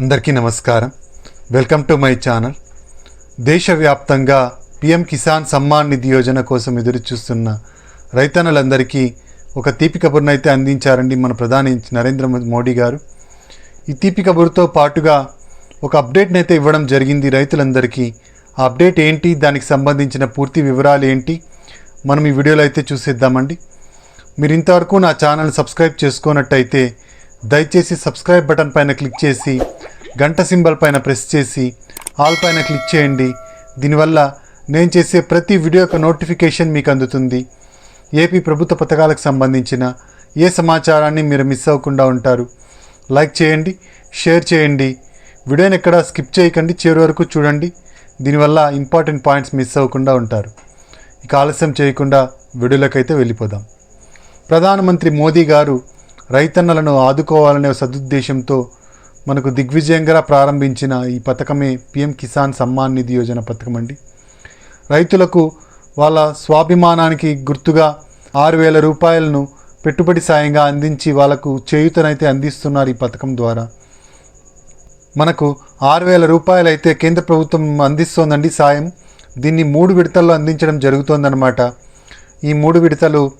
అందరికీ నమస్కారం. Welcome to my channel దేశవ్యాప్తంగా పిఎం కిసాన్ సమ్మాన్ నిధి యోజన కోసం ఎదురు చూస్తున్న రైతన్నలందరికీ ఒక తీపి కబుర్నైతే అందించారండి మన ప్రధాని నరేంద్ర మోడీ గారు. ఈ తీపి కబురుతో పాటుగా ఒక అప్డేట్ని అయితే ఇవ్వడం జరిగింది రైతులందరికీ. ఆ అప్డేట్ ఏంటి? దానికి సంబంధించిన పూర్తి వివరాలు ఏంటి? మనం ఈ వీడియోలో అయితే చూసేద్దామండి. మీరు ఇంతవరకు నా ఛానల్ సబ్స్క్రైబ్ చేసుకున్నట్టయితే దయచేసి సబ్స్క్రైబ్ బటన్ పైన క్లిక్ చేసి గంట సింబల్ పైన ప్రెస్ చేసి ఆల్ పైన క్లిక్ చేయండి. దీనివల్ల నేను చేసే ప్రతి వీడియో యొక్క నోటిఫికేషన్ మీకు అందుతుంది. ఏపీ ప్రభుత్వ పథకాలకు సంబంధించిన ఏ సమాచారాన్ని మీరు మిస్ అవ్వకుండా ఉంటారు. లైక్ చేయండి షేర్ చేయండి. వీడియోని ఎక్కడ స్కిప్ చేయకండి చివరి వరకు చూడండి. దీనివల్ల ఇంపార్టెంట్ పాయింట్స్ మిస్ అవ్వకుండా ఉంటారు. ఇక ఆలస్యం చేయకుండా వీడియోలకైతే వెళ్ళిపోదాం. ప్రధానమంత్రి మోదీ గారు రైతన్నలను ఆదుకోవాలనే సదుద్దేశంతో మనకు దిగ్విజయంగా ప్రారంభించిన ఈ పథకమే పిఎం కిసాన్ సమ్మాన్ నిధి యోజన పథకం అండి. రైతులకు వాళ్ళ స్వాభిమానానికి గుర్తుగా ఆరు వేల రూపాయలను పెట్టుబడి సాయంగా అందించి వాళ్ళకు చేయూతనైతే అందిస్తున్నారు ఈ పథకం ద్వారా. మనకు ఆరు వేల రూపాయలు అయితే కేంద్ర ప్రభుత్వం అందిస్తోందండి సాయం. దీన్ని మూడు విడతల్లో అందించడం జరుగుతోందన్నమాట. ఈ మూడు విడతలు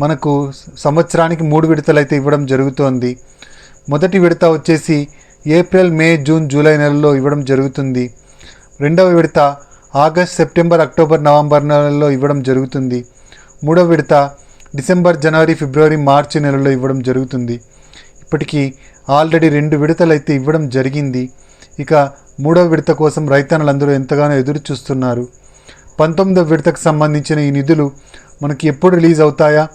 మనకు సంవత్సరానికి మూడు విడతలు అయితే ఇవ్వడం జరుగుతోంది. మొదటి విడత వచ్చేసి ఏప్రిల్ మే జూన్ జూలై నెలలో ఇవ్వడం జరుగుతుంది. రెండవ విడత ఆగస్ట్ సెప్టెంబర్ అక్టోబర్ నవంబర్ నెలల్లో ఇవ్వడం జరుగుతుంది. మూడవ విడత డిసెంబర్ జనవరి ఫిబ్రవరి మార్చి నెలలో ఇవ్వడం జరుగుతుంది. ఇప్పటికీ ఆల్రెడీ రెండు విడతలు అయితే ఇవ్వడం జరిగింది. ఇక మూడవ విడత కోసం రైతన్నలందరూ ఎంతగానో ఎదురు చూస్తున్నారు పంతొమ్మిదవ విడతకు సంబంధించిన ఈ నిధులు మనకి ఎప్పుడు రిలీజ్ అవుతాయా?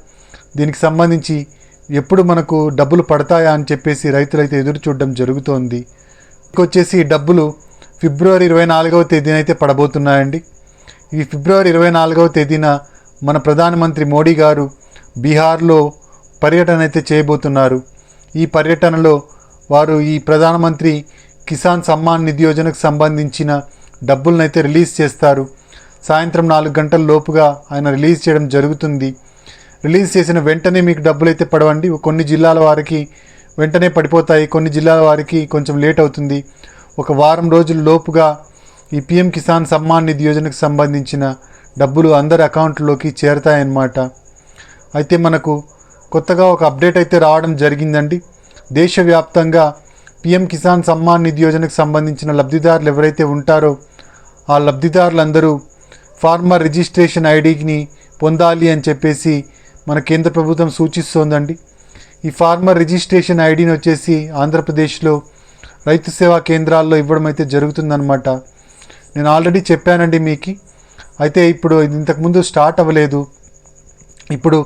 దీనికి సంబంధించి ఎప్పుడు మనకు డబ్బులు పడతాయా అని చెప్పేసి రైతులైతే ఎదురు చూడడం జరుగుతోంది. వచ్చేసి డబ్బులు ఫిబ్రవరి ఇరవై నాలుగవ తేదీన అయితే పడబోతున్నాయండి. ఈ ఫిబ్రవరి ఇరవై నాలుగవ తేదీన మన ప్రధానమంత్రి మోడీ గారు బీహార్లో పర్యటన అయితే చేయబోతున్నారు. ఈ పర్యటనలో వారు ఈ ప్రధానమంత్రి కిసాన్ సమ్మాన్ నిధి యోజనకు సంబంధించిన డబ్బులనైతే రిలీజ్ చేస్తారు. సాయంత్రం నాలుగు గంటల లోపుగా ఆయన రిలీజ్ చేయడం జరుగుతుంది. రిలీజ్ చేసిన వెంటనే మీకు డబ్బులు అయితే పడవండి. కొన్ని జిల్లాల వారికి వెంటనే పడిపోతాయి. కొన్ని జిల్లాల వారికి కొంచెం లేట్ అవుతుంది. ఒక వారం రోజుల లోపుగా ఈ పిఎం కిసాన్ సమ్మాన్ నిధి యోజనకు సంబంధించిన డబ్బులు అందరి అకౌంట్లోకి చేరతాయన్నమాట. అయితే మనకు కొత్తగా ఒక అప్డేట్ అయితే రావడం జరిగిందండి. దేశవ్యాప్తంగా పిఎం కిసాన్ సమ్మాన్ నిధి యోజనకు సంబంధించిన లబ్ధిదారులు ఎవరైతే ఉంటారో ఆ లబ్ధిదారులందరూ ఫార్మర్ రిజిస్ట్రేషన్ ఐడిని పొందాలి అని చెప్పేసి మన కేంద్ర ప్రభుత్వం సూచిస్తోందండి. ఈ ఫార్మర్ రిజిస్ట్రేషన్ ఐడిని వచ్చేసి ఆంధ్రప్రదేశ్లో రైతు సేవా కేంద్రాల్లో ఇవ్వడం అయితే జరుగుతుందన్నమాట. నేను ఆల్రెడీ చెప్పానండి మీకు. అయితే ఇప్పుడు ఇంతకుముందు స్టార్ట్ అవ్వలేదు. ఇప్పుడు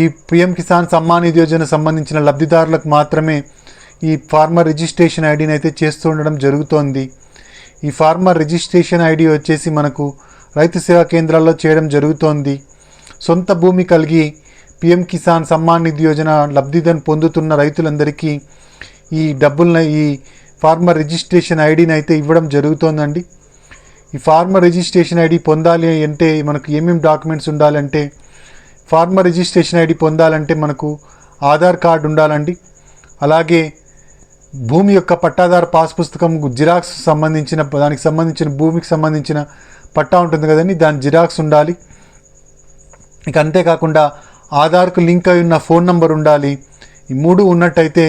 ఈ పిఎం కిసాన్ సమ్మాన్ నిధి యోజన సంబంధించిన లబ్ధిదారులకు మాత్రమే ఈ ఫార్మర్ రిజిస్ట్రేషన్ ఐడిని అయితే చేస్తూ ఉండడం జరుగుతోంది. ఈ ఫార్మర్ రిజిస్ట్రేషన్ ఐడి వచ్చేసి మనకు రైతు సేవా కేంద్రాల్లో చేయడం జరుగుతోంది. సొంత భూమి కలిగి పిఎం కిసాన్ సమ్మాన్ నిధి యోజన లబ్ధిదని పొందుతున్న రైతులందరికీ ఈ డబ్బులను ఈ ఫార్మర్ రిజిస్ట్రేషన్ ఐడిని అయితే ఇవ్వడం జరుగుతోందండి. ఈ ఫార్మర్ రిజిస్ట్రేషన్ ఐడి పొందాలి అంటే మనకు ఏమేమి డాక్యుమెంట్స్ ఉండాలంటే ఫార్మర్ రిజిస్ట్రేషన్ ఐడి పొందాలంటే మనకు ఆధార్ కార్డు ఉండాలండి. అలాగే భూమి యొక్క పట్టాదారు పాస్ పుస్తకం జిరాక్స్ సంబంధించిన దానికి సంబంధించిన భూమికి సంబంధించిన పట్టా ఉంటుంది కదండి దాని జిరాక్స్ ఉండాలి. ఇక అంతేకాకుండా ఆధార్కు లింక్ అయి ఉన్న ఫోన్ నంబర్ ఉండాలి. ఈ మూడు ఉన్నట్టయితే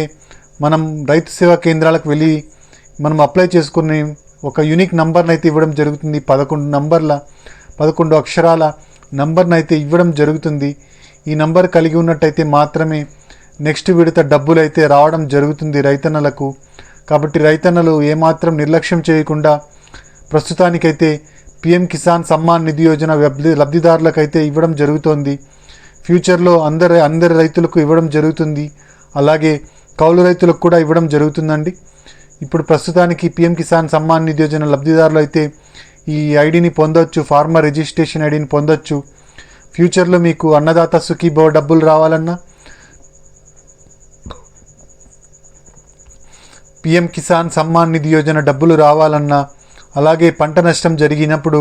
మనం రైతు సేవా కేంద్రాలకు వెళ్ళి మనం అప్లై చేసుకుని ఒక యూనిక్ నంబర్ని అయితే ఇవ్వడం జరుగుతుంది. పదకొండు నంబర్ల పదకొండు అక్షరాల నంబర్ని అయితే ఇవ్వడం జరుగుతుంది. ఈ నంబర్ కలిగి ఉన్నట్టయితే మాత్రమే నెక్స్ట్ విడత డబ్బులు అయితే రావడం జరుగుతుంది రైతన్నలకు. కాబట్టి రైతన్నలు ఏమాత్రం నిర్లక్ష్యం చేయకుండా ప్రస్తుతానికైతే పిఎం కిసాన్ సమ్మాన్ నిధి యోజన లబ్ధి లబ్ధిదారులకైతే ఇవ్వడం జరుగుతోంది. ఫ్యూచర్లో అందరి అందరి రైతులకు ఇవ్వడం జరుగుతుంది. అలాగే కౌలు రైతులకు కూడా ఇవ్వడం జరుగుతుందండి. ఇప్పుడు ప్రస్తుతానికి పిఎం కిసాన్ సమ్మాన్ నిధి యోజన లబ్ధిదారులు అయితే ఈ ఐడిని పొందొచ్చు ఫార్మర్ రిజిస్ట్రేషన్ ఐడిని పొందొచ్చు. ఫ్యూచర్లో మీకు అన్నదాత సుఖీభవ డబ్బులు రావాలన్నా పిఎం కిసాన్ సమ్మాన్ నిధి యోజన డబ్బులు రావాలన్నా అలాగే పంట నష్టం జరిగినప్పుడు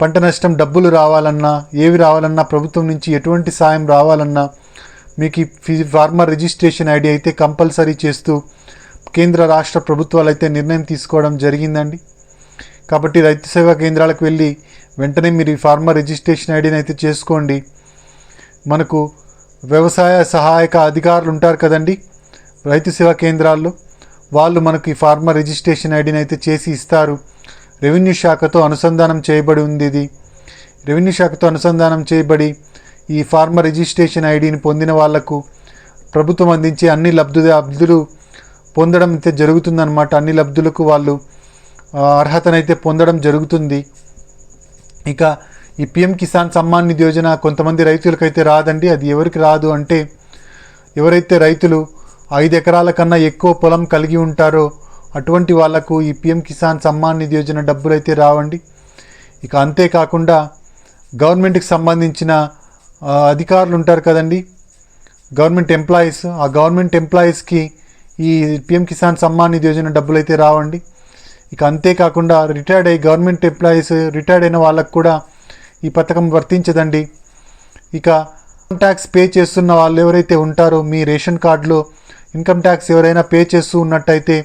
పంట నష్టం డబ్బులు రావాలన్నా ఏవి రావాలన్నా ప్రభుత్వం నుంచి ఎటువంటి సాయం రావాలన్నా మీకు ఈ ఫార్మర్ రిజిస్ట్రేషన్ ఐడి అయితే కంపల్సరీ చేస్తూ కేంద్ర రాష్ట్ర ప్రభుత్వాలు అయితే నిర్ణయం తీసుకోవడం జరిగిందండి. కాబట్టి రైతు సేవా కేంద్రాలకు వెళ్ళి వెంటనే మీరు ఈ ఫార్మర్ రిజిస్ట్రేషన్ ఐడిని అయితే చేసుకోండి. మనకు వ్యవసాయ సహాయక అధికారులు ఉంటారు కదండి రైతు సేవా కేంద్రాల్లో వాళ్ళు మనకి ఫార్మర్ రిజిస్ట్రేషన్ ఐడిని అయితే చేసి ఇస్తారు. రెవెన్యూ శాఖతో అనుసంధానం చేయబడి ఉంది ఇది. రెవెన్యూ శాఖతో అనుసంధానం చేయబడి ఈ ఫార్మర్ రిజిస్ట్రేషన్ ఐడిని పొందిన వాళ్ళకు ప్రభుత్వం అందించే అన్ని లబ్ధు లబ్ధులు పొందడం అయితే జరుగుతుందన్నమాట. అన్ని లబ్ధులకు వాళ్ళు అర్హతనైతే పొందడం జరుగుతుంది. ఇక ఈ పిఎం కిసాన్ సమ్మాన్ నిధి యోజన కొంతమంది రైతులకైతే రాదండి. అది ఎవరికి రాదు అంటే ఎవరైతే రైతులు ఐదు ఎకరాల కన్నా ఎక్కువ పొలం కలిగి ఉంటారో అటువంటి వాళ్ళకు ఈ పిఎం కిసాన్ సమ్మాన్ నిధి యోజన డబ్బులు అయితే రావండి. ఇక అంతేకాకుండా గవర్నమెంట్కి సంబంధించిన అధికారులు ఉంటారు కదండి. గవర్నమెంట్ ఎంప్లాయీస్ ఆ గవర్నమెంట్ ఎంప్లాయీస్కి ఈ పిఎం కిసాన్ సమ్మాన్ నిధి యోజన డబ్బులు అయితే రావండి. ఇక అంతేకాకుండా రిటైర్డ్ అయ్యి గవర్నమెంట్ ఎంప్లాయీస్ రిటైర్డ్ అయిన వాళ్ళకు కూడా ఈ పథకం వర్తించదండి. ఇక ఇన్కమ్ ట్యాక్స్ పే చేస్తున్న వాళ్ళు ఎవరైతే ఉంటారో మీ రేషన్ కార్డులో ఇన్కమ్ ట్యాక్స్ ఎవరైనా పే చేస్తూ ఉన్నట్టయితే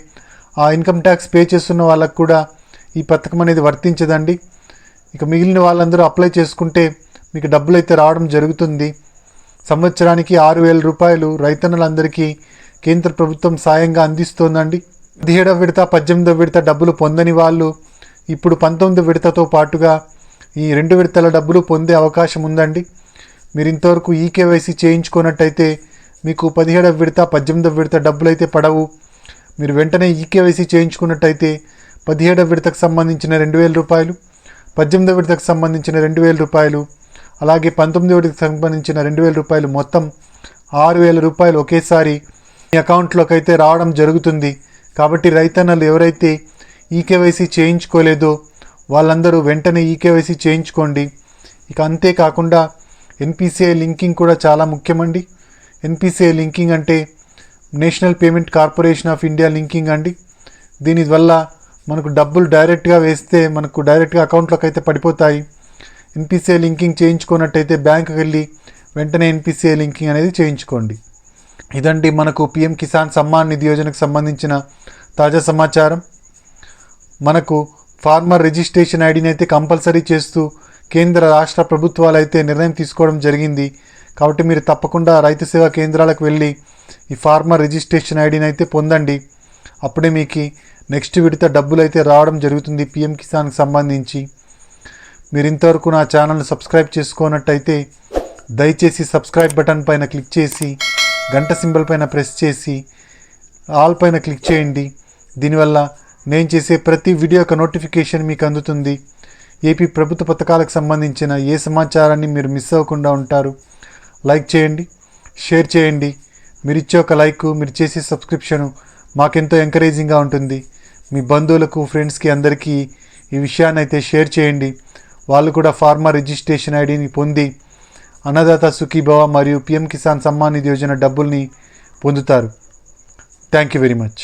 ఆ ఇన్కమ్ ట్యాక్స్ పే చేస్తున్న వాళ్ళకు కూడా ఈ పథకం అనేది వర్తించదండి. ఇక మిగిలిన వాళ్ళందరూ అప్లై చేసుకుంటే మీకు డబ్బులు అయితే రావడం జరుగుతుంది. సంవత్సరానికి ఆరు వేల రూపాయలు రైతన్నులందరికీ కేంద్ర ప్రభుత్వం సాయంగా అందిస్తోందండి. పదిహేడవ విడత పద్దెనిమిదవ విడత డబ్బులు పొందని వాళ్ళు ఇప్పుడు పంతొమ్మిది విడతతో పాటుగా ఈ రెండు విడతల డబ్బులు పొందే అవకాశం ఉందండి. మీరు ఇంతవరకు ఈకేవైసీ చేయించుకున్నట్టయితే మీకు పదిహేడవ విడత పద్దెనిమిదవ విడత డబ్బులు అయితే పడవు. మీరు వెంటనే ఈకేవైసీ చేయించుకున్నట్టయితే పదిహేడవ విడతకు సంబంధించిన రెండు వేల రూపాయలు పద్దెనిమిదవ విడతకు సంబంధించిన రెండు వేల రూపాయలు అలాగే పంతొమ్మిదవ విడతకు సంబంధించిన రెండు వేల రూపాయలు మొత్తం ఆరు వేల రూపాయలు ఒకేసారి మీ అకౌంట్లోకి అయితే రావడం జరుగుతుంది. కాబట్టి రైతన్నలు ఎవరైతే ఈకేవైసీ చేయించుకోలేదో వాళ్ళందరూ వెంటనే ఈకేవైసీ చేయించుకోండి. ఇక అంతేకాకుండా ఎన్పిసిఐ లింకింగ్ కూడా చాలా ముఖ్యమండి. ఎన్పిసిఐ లింకింగ్ అంటే national payment corporation of India linking అండి. దీని వల్ల మనకు డబ్బులు డైరెక్ట్గా వేస్తే మనకు డైరెక్ట్గా అకౌంట్లోకి అయితే పడిపోతాయి. ఎన్పిసిఐ లింకింగ్ చేయించుకున్నట్టయితే బ్యాంకుకి వెళ్ళి వెంటనే ఎన్పిసిఐ లింకింగ్ అనేది చేయించుకోండి. ఇదండి మనకు పిఎం కిసాన్ సమ్మాన్ నిధి యోజనకు సంబంధించిన తాజా సమాచారం. మనకు ఫార్మర్ రిజిస్ట్రేషన్ ఐడిని అయితే కంపల్సరీ చేస్తూ కేంద్ర రాష్ట్ర ప్రభుత్వాలు అయితే నిర్ణయం తీసుకోవడం జరిగింది. కాబట్టి మీరు తప్పకుండా రైతు సేవా కేంద్రాలకు వెళ్ళి ఈ ఫార్మర్ రిజిస్ట్రేషన్ ఐడిని అయితే పొందండి. అప్పుడే మీకు నెక్స్ట్ విడత డబ్బులు అయితే రావడం జరుగుతుంది పిఎం కిసాన్కి సంబంధించి. మీరు ఇంతవరకు నా ఛానల్ని సబ్స్క్రైబ్ చేసుకోనట్టయితే దయచేసి సబ్స్క్రైబ్ బటన్ పైన క్లిక్ చేసి గంట సింబల్ పైన ప్రెస్ చేసి ఆల్ పైన క్లిక్ చేయండి. దీనివల్ల నేను చేసే ప్రతి వీడియో యొక్క నోటిఫికేషన్ మీకు అందుతుంది. ఏపీ ప్రభుత్వ పథకాలకు సంబంధించిన ఏ సమాచారాన్ని మీరు మిస్ అవ్వకుండా ఉంటారు. లైక్ చేయండి షేర్ చేయండి. మీరు ఇచ్చే ఒక లైక్ మీరు చేసే సబ్స్క్రిప్షను మాకెంతో ఎంకరేజింగ్గా ఉంటుంది. మీ బంధువులకు ఫ్రెండ్స్కి అందరికీ ఈ విషయాన్ని అయితే షేర్ చేయండి. వాళ్ళు కూడా ఫార్మర్ రిజిస్ట్రేషన్ ఐడిని పొంది అన్నదాత సుఖీభవ మరియు పిఎం కిసాన్ సమ్మాన్ నిధి యోజన డబ్బుల్ని పొందుతారు. Thank you very much.